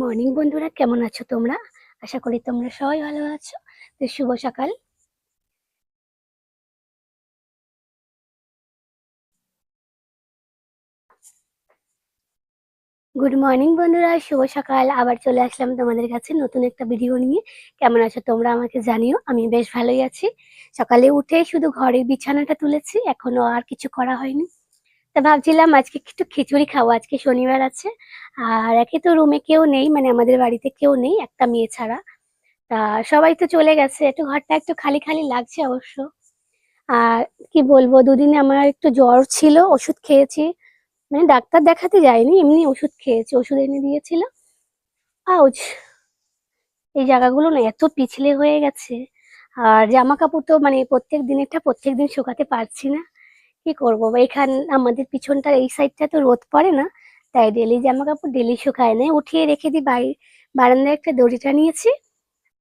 Morning বন্ধুরা, কেমন আছো তোমরা? আশা করি তোমরা সবাই ভালো আছো। তো শুভ সকাল। গুড মর্নিং বন্ধুরা, শুভ সকাল। আবার চলে আসলাম তোমাদের কাছে নতুন একটা ভিডিও নিয়ে। কেমন আছো তোমরা আমাকে জানিও, আমি বেশ ভালোই আছি। সকালে উঠে শুধু ঘরের বিছানাটা তুলেছি, এখনও আর কিছু করা হয়নি। তা ভাবছিলাম আজকে একটু খিচুড়ি খাব, আজকে শনিবার আছে। আর একে তো রুমে কেউ নেই মানে আমাদের বাড়িতে কেউ নেই, একটা মেয়ে ছাড়া। তা সবাই তো চলে গেছে, একটু ঘরটা একটু খালি খালি লাগছে অবশ্য। আর কি বলব, দুদিনে আমার একটু জ্বর ছিল, ওষুধ খেয়েছি। মানে ডাক্তার দেখাতে যাইনি এমনি ওষুধ খেয়েছি, ওষুধ এনে দিয়েছিল। আউজ এই জায়গাগুলো না এত পিছলে হয়ে গেছে। আর জামা কাপড় তো মানে প্রত্যেক দিনেরটা প্রত্যেক দিন শুকাতে পারছি না। কি করব? এখান, আমাদের পিছনটার এই সাইডটা তো রোদ পড়ে না, তাই ডেলি জামা কাপড় ডেলি শুকায় নেই উঠিয়ে রেখে দিই বাড়ি বারান্দায় একটা দড়িটা নিয়েছি,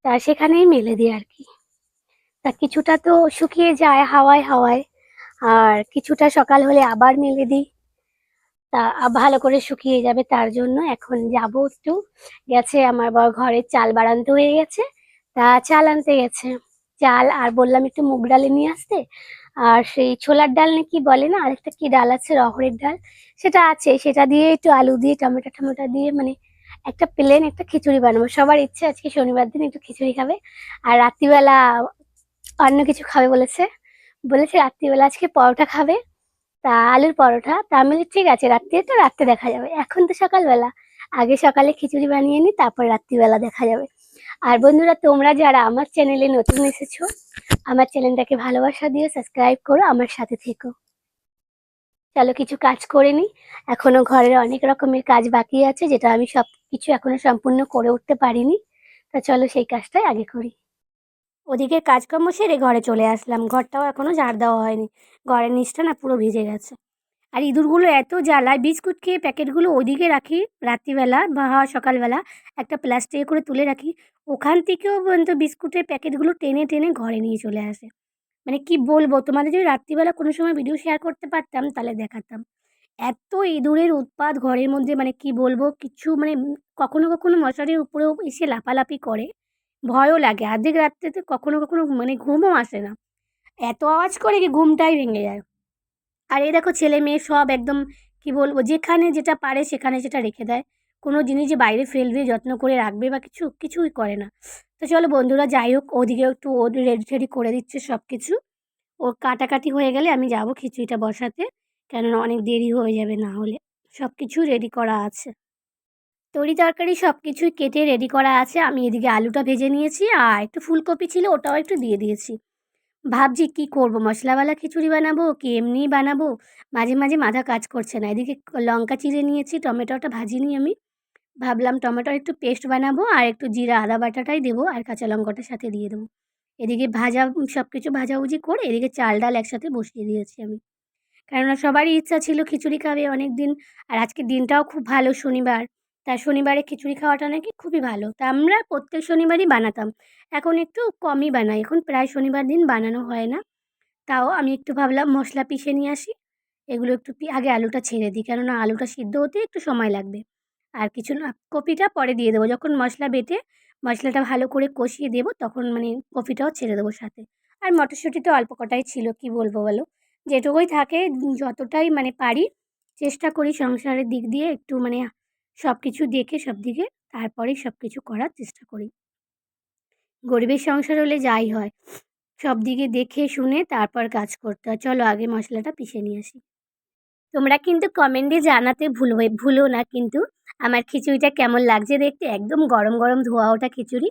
তা সেখানেই মেলে দিই আর কি। তা কিছুটা তো শুকিয়ে যায় হাওয়ায় হাওয়ায়, আর কিছুটা সকাল হলে আবার মেলে দিই। তা ভালো করে শুকিয়ে যাবে তার জন্য এখন যাব একটু। গেছে আমার বর ঘরে চাল বাড়ান্তে হয়ে গেছে, তা চাল আনতে গেছে। চাল আর বললাম একটু মুগ ডালে নিয়ে আসতে আর সেই ছোলার ডাল নাকি বলে না? আরেকটা কি ডাল আছে? রহড়ের ডাল। সেটা আছে। সেটা দিয়ে একটু আলু দিয়ে, টমেটো টমেটো দিয়ে মানে একটা প্লেন একটা খিচুড়ি বানাবো। সবার ইচ্ছে আজকে শনিবার দিন একটু খিচুড়ি খাবে। আর রাত্রিবেলা অন্য কিছু খাবে বলেছে। বলেছে রাত্রিবেলা আজকে পরোটা খাবে। তা আলুর পরোটা। তা আমি ঠিক আছে, রাত্রে তো রাত্রে দেখা যাবে। এখন তো সকালবেলা। আগে সকালে খিচুড়ি বানিয়ে নি, তারপর রাত্রিবেলা দেখা যাবে। আর বন্ধুরা, তোমরা যারা আমার চ্যানেলে নতুন এসেছ, আমার চ্যানেলটাকে ভালোবাসা দিয়ে সাবস্ক্রাইব করো, আমার সাথে থেকো। চলো কিছু কাজ করে নি এখনও ঘরের অনেক রকমের কাজ বাকি আছে, যেটা আমি সব কিছু এখনও সম্পূর্ণ করে উঠতে পারিনি। তা চলো সেই কাজটাই আগে করি। ওদিকে কাজকর্ম সেরে ঘরে চলে আসলাম। ঘরটাও এখনও ঝাড় দেওয়া হয়নি। ঘরের নিচটা না পুরো ভিজে গেছে। আর ইঁদুরগুলো এত জ্বালায়, বিস্কুট খেয়ে প্যাকেটগুলো ওদিকে রাখি রাত্রিবেলা বা সকালবেলা একটা প্লাস্টিকে করে তুলে রাখি। ওখান থেকেও পর্যন্ত বিস্কুটের প্যাকেটগুলো টেনে টেনে ঘরে নিয়ে চলে আসে। মানে কি বলব, তোমাদের যদি রাত্রিবেলা কোনো সময় ভিডিও শেয়ার করতে পারতাম, তাহলে দেখাতাম। এত ইঁদুরের উৎপাত ঘরের মধ্যে মানে কি বলব, কিছু মানে কখনো কখনো মশারির উপরেও এসে লাফালাফি করে। ভয়ও লাগে অর্ধেক রাত্রেতে কখনো কখনো মানে ঘুমও আসে না। এত আওয়াজ করে কি ঘুমটাই ভেঙে যায়। আর এই দেখো ছেলে মেয়ে সব একদম কি বলব, যেখানে যেটা পারে সেখানে সেটা রেখে দেয়। কোনো জিনিস যে বাইরে ফেলবে যত্ন করে রাখবে বা কিছু, কিছুই করে না। তো চলো বন্ধুরা, যাই হোক, ওদিকে একটু ও রেডি টেডি করে দিচ্ছে সব কিছু ওর কাটাকাটি হয়ে গেলে আমি যাব খিচুড়িটা বসাতে, কেননা অনেক দেরি হয়ে যাবে না হলে। সব কিছু রেডি করা আছে। তরি তরকারি সব কিছুই কেটে রেডি করা আছে। আমি এদিকে আলুটা ভেজে নিয়েছি, আর একটু ফুলকপি ছিল ওটাও একটু দিয়ে দিয়েছি। ভাবছি কি করব? মশলাওয়ালা খিচুড়ি বানাবো কি এমনিই বানাবো? মাঝে মাঝে মাথা কাজ করছে না। এদিকে লঙ্কা চিড়ে নিয়েছি, টমেটোটা ভাজিনি আমি। ভাবলাম টমেটোর একটু পেস্ট বানাবো আর একটু জিরা, আদা বাটাটাই দেবো আর কাঁচা লঙ্কাটার সাথে দিয়ে দেবো। এদিকে ভাজা সব কিছু ভাজাভুজি করে এদিকে চাল, ডাল একসাথে বসিয়ে দিয়েছি আমি। কেননা সবারই ইচ্ছা ছিল খিচুড়ি খাবে অনেক দিন আর আজকে দিনটাও খুব ভালো শনিবার। তা শনিবারে খিচুড়ি খাওয়াটা নাকি খুবই ভালো। তা আমরা প্রত্যেক শনিবারই বানাতাম। এখন একটু কমই বানাই। এখন প্রায় শনিবার দিন বানানো হয় না। তাও আমি একটু ভাবলাম মশলা পিষে নিয়ে আসি। এগুলো একটু আগে আলুটা ছেড়ে দিই। কেননা আলুটা সিদ্ধ হতে একটু সময় লাগবে। আর কিছু না, কপিটা পরে দিয়ে দেবো। যখন মশলা বেটে মশলাটা ভালো করে কষিয়ে দেবো, তখন মানে কপিটাও ছেড়ে দেবো সাথে। আর মটরশুঁটি তো অল্প কটাই ছিল, কি বলব বলো? যেটুকুই থাকে, যতটাই মানে পারি, চেষ্টা করি সংসারের দিক দিয়ে একটু মানে সব কিছু দেখে সব দিকে তারপরেই সব কিছু করার চেষ্টা করি। গরিবের সংসার হলে যাই হয়। সব দিকে দেখে, শুনে তারপর কাজ করতে হয়। চলো আগে মশলাটা পিষে নিয়ে আসি। তোমরা কিন্তু কমেন্টে জানাতে ভুলবে ভুলো না কিন্তু আমার খিচুড়িটা কেমন লাগছে দেখতে। একদম গরম গরম ধোয়া ওঠা খিচুড়ি।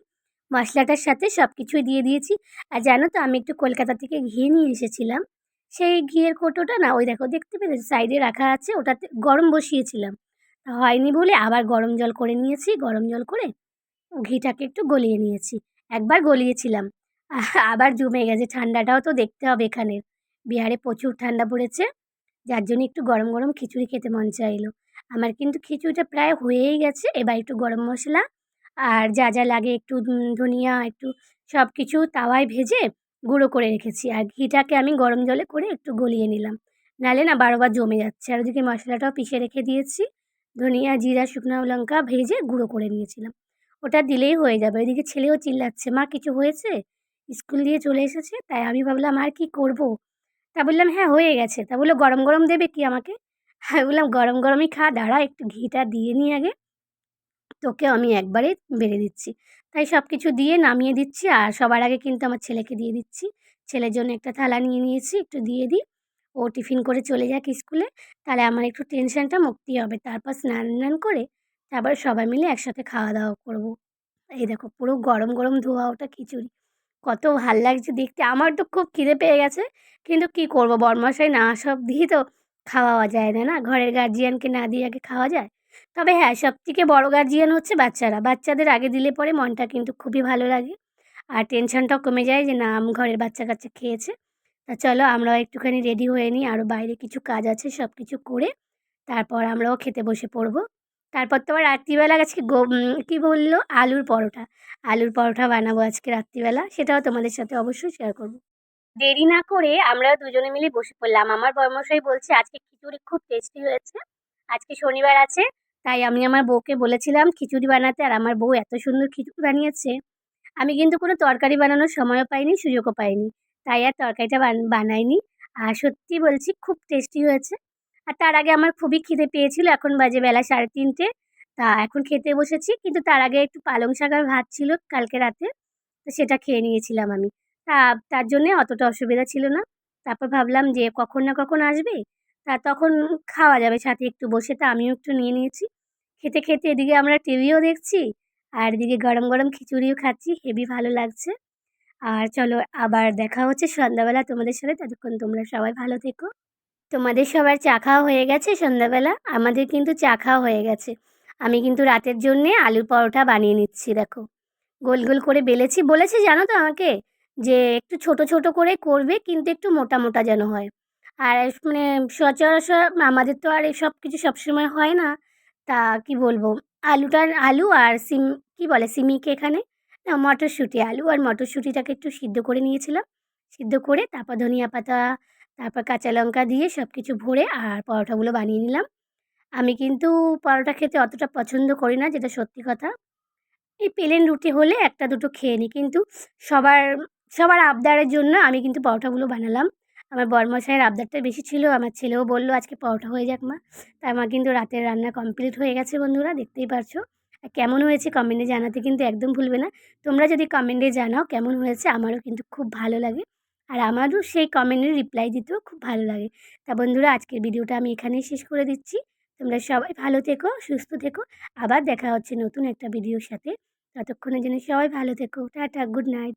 মশলাটার সাথে সব কিছুই দিয়ে দিয়েছি। আর জানো তো, আমি একটু কলকাতা থেকে ঘি নিয়ে এসেছিলাম। সেই ঘিয়ের কৌটোটা না, ওই দেখো, দেখতে পেরেছ সাইডে রাখা আছে, ওটাতে গরম বসিয়েছিলাম। হয়নি বলে আবার গরম জল করে নিয়েছি। গরম জল করে ঘিটাকে একটু গলিয়ে নিয়েছি। একবার গলিয়েছিলাম। আবার জমে গেছে। ঠান্ডাটাও তো দেখতে হবে এখানে। বিহারে প্রচুর ঠান্ডা পড়েছে। যার জন্য একটু গরম গরম খিচুড়ি খেতে মন চাইলো। আমার কিন্তু খিচুড়িটা প্রায় হয়েই গেছে। এবার একটু গরম মশলা আর যা যা লাগে একটু ধনিয়া, একটু সব কিছু তাওয়ায় ভেজে গুঁড়ো করে রেখেছি। আর ঘিটাকে আমি গরম জলে করে একটু গলিয়ে নিলাম। নাহলে না বারবার জমে যাচ্ছে। আর ওদিকে মশলাটাও পিষে রেখে দিয়েছি। ধনিয়া, জিরা, শুকনো লঙ্কা ভেজে গুঁড়ো করে নিয়েছিলাম। ওটা দিলেই হয়ে যাবে। ওইদিকে ছেলেও চিল্লাচ্ছে, মা, কিছু হয়েছে? স্কুল দিয়ে চলে এসেছে? তাই আমি ভাবলাম, আর কি করব? তা বললাম হ্যাঁ হয়ে গেছে। তা বলল, গরম গরম দেবে কি আমাকে? আমি বললাম, গরম গরমই খা, দাঁড়া, একটু ঘিটা দিয়ে নিই আগে। তোকে আমি একবারে বেড়ে দিচ্ছি। তাই সব কিছু দিয়ে নামিয়ে দিচ্ছি, আর সবার আগে কিন্তু আমার ছেলেকে দিয়ে দিচ্ছি। ছেলের জন্য একটা থালা নিয়ে নিয়েছি, একটু দিয়ে দিই। ও টিফিন করে চলে যাক স্কুলে, তাহলে আমার একটু টেনশনটা মুক্তি হবে। তারপর স্নান টান করে তারপর সবাই মিলে একসাথে খাওয়া দাওয়া করব। এই দেখো পুরো গরম গরম ধোয়া, ওটা খিচুড়ি। কত ভালো লাগছে দেখতে। আমার তো খুব খিদে পেয়ে গেছে। কিন্তু কি করব? বরমশাই না সব দিয়ে তো খাওয়া যায় না না? ঘরের গার্জিয়ানকে না দিয়ে আগে খাওয়া যায়? তবে হ্যাঁ সব থেকে বড় গার্জিয়ান হচ্ছে বাচ্চারা। বাচ্চাদের আগে দিলে পরে মনটা কিন্তু খুবই ভালো লাগে। আর টেনশনটাও কমে যায় যে, না ঘরের বাচ্চা কাচ্চা খেয়েছে। তা চলো আমরাও একটুখানি রেডি হয়ে নিই। আরও বাইরে কিছু কাজ আছে সব কিছু করে তারপর আমরাও খেতে বসে পড়ব। তারপর তো আবার রাত্রিবেলা আজকে গো কী বলল? আলুর পরোটা। আলুর পরোটা বানাবো আজকে রাত্রিবেলা। সেটাও তোমাদের সাথে অবশ্যই শেয়ার করব। দেরি না করে আমরা দুজনে মিলে বসে পড়লাম। আমার বর্মশাই বলছে, আজকে খিচুড়ি খুব টেস্টি হয়েছে। আজকে শনিবার আছে, তাই আমি আমার বউকে বলেছিলাম খিচুড়ি বানাতে, আর আমার বউ এত সুন্দর খিচুড়ি বানিয়েছে। আমি কিন্তু কোনো তরকারি বানানোর সময়ও পাইনি, সুযোগও পাইনি। তাই আর তরকারিটা বানাইনি। আর সত্যি বলছি, খুব টেস্টি হয়েছে। আর তার আগে আমার খুবই খিদে পেয়েছিল, এখন বাজে বেলা সাড়ে তিনটে। তা এখন খেতে বসেছি, কিন্তু তার আগে একটু পালং শাক আর ভাত ছিল কালকে রাতে, তো সেটা খেয়ে নিয়েছিলাম আমি। তা তার জন্যে অতটা অসুবিধা ছিল না। তারপর ভাবলাম যে কখন না কখন আসবে, তা তখন খাওয়া যাবে, সাথে একটু বসে তা আমিও একটু নিয়ে নিয়েছি। খেতে খেতে এদিকে আমরা টিভিও দেখছি, আর এদিকে গরম গরম খিচুড়িও খাচ্ছি হেভি ভালো লাগছে। আর চলো আবার দেখা হচ্ছে সন্ধ্যাবেলা তোমাদের সাথে। ততক্ষণ তোমরা সবাই ভালো থেকো। তোমাদের সবার চা খাওয়া হয়ে গেছে সন্ধ্যাবেলা। আমাদের কিন্তু চা খাওয়া হয়ে গেছে। আমি কিন্তু রাতের জন্যে আলুর পরোটা বানিয়ে নিচ্ছি, দেখো। গোল গোল করে বেলেছি। বলেছে জানো তো আমাকে যে একটু ছোট ছোট করে করবে কিন্তু একটু মোটা মোটা যেন হয়। আর মানে সচরাচর আমাদের তো আর এসব কিছু সবসময় হয় না। তা কি বলব? আলুটার আলু আর সিম, কি বলে? সিমিকে এখানে না, মটরশুঁটি, আলু আর মটরশুঁটিটাকে একটু সিদ্ধ করে নিয়েছিলাম। সিদ্ধ করে তারপর ধনিয়া পাতা, তারপর কাঁচা লঙ্কা দিয়ে সব কিছু ভরে আর পরোটাগুলো বানিয়ে নিলাম। আমি কিন্তু পরোটা খেতে অতটা পছন্দ করি না, যেটা সত্যি কথা। এই প্লেন রুটি হলে একটা দুটো খেয়ে নিই কিন্তু সবার সবার আবদারের জন্য আমি কিন্তু পরোটাগুলো বানালাম। আমার বরমশাইয়ের আবদারটা বেশি ছিল, আমার ছেলেও বলল, আজকে পরোটা হয়ে যাক মা। তাই আমার কিন্তু রাতের রান্না কমপ্লিট হয়ে গেছে বন্ধুরা, দেখতেই পারছ। কেমন হয়েছে কমেন্টে জানাতে কিন্তু একদম ভুলবে না। তোমরা যদি কমেন্টে জানাও কেমন হয়েছে, আমারও কিন্তু খুব ভালো লাগে। আর আমারও সেই কমেন্টের রিপ্লাই দিতেও খুব ভালো লাগে। তা বন্ধুরা, আজকের ভিডিওটা আমি এখানেই শেষ করে দিচ্ছি। তোমরা সবাই ভালো থেকো, সুস্থ থেকো। আবার দেখা হচ্ছে নতুন একটা ভিডিওর সাথে। ততক্ষণের জন্য সবাই ভালো থেকো। Tata good night